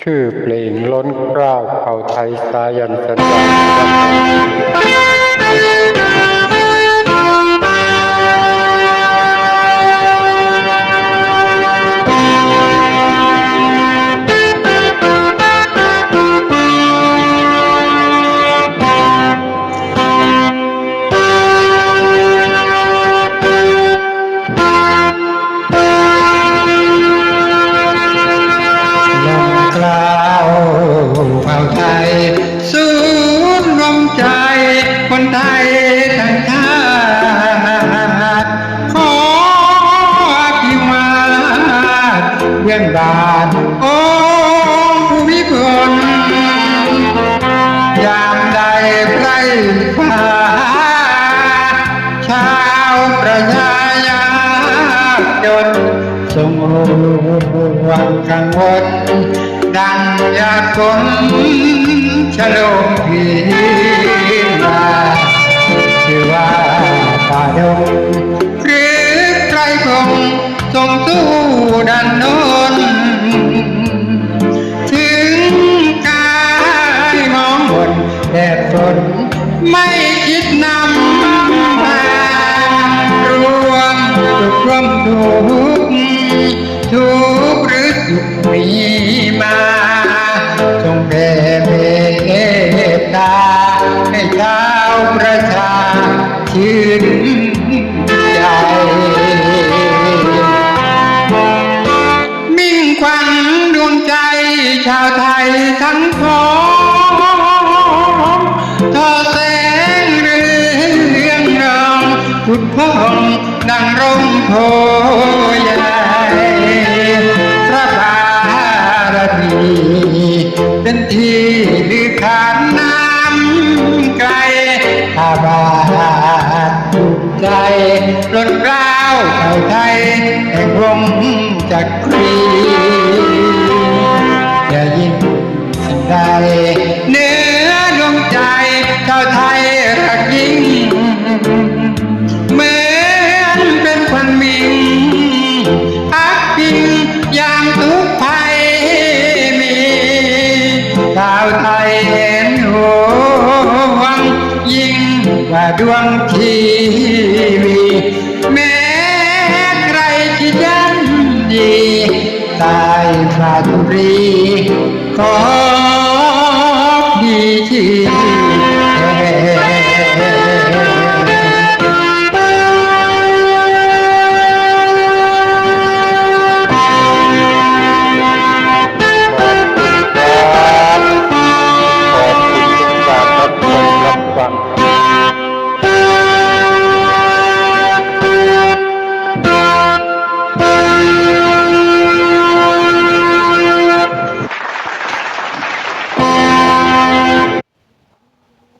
ชื่อเพลงล้นเกล้าวเผ่าไทยสายันสัญญา บานองค์ภูมิพลยามใดไพร่ฟ้าชาวประชายากจนทรงห่วงกังวลดังยาคนฉลองพีมาชื่อว่าตาดงหรือใครคงทรงสู้ดันโน คิดนำมารวมสุขรวมทุกข์ทุกข์หรือสุขมีมาจงแผ่เมตตาให้ชาวประชาชื่นใจมิ่งขวัญดวงใจชาวไทยทั้งพ้อง จุดพองดังร่มโพใหญ่พระบารมีเป็นที่ลือขานน้ำไกลอาบาทถูกใจล้นกล้าวเผ่าไทยแห่งวงจักรีอย่ายิ่งสิ่งใดเนือด ไทยเห็นห่วงยิ่งกว่าดวงทีวีแม้ใครที่ยันดีตายฟาตุรีขอดีที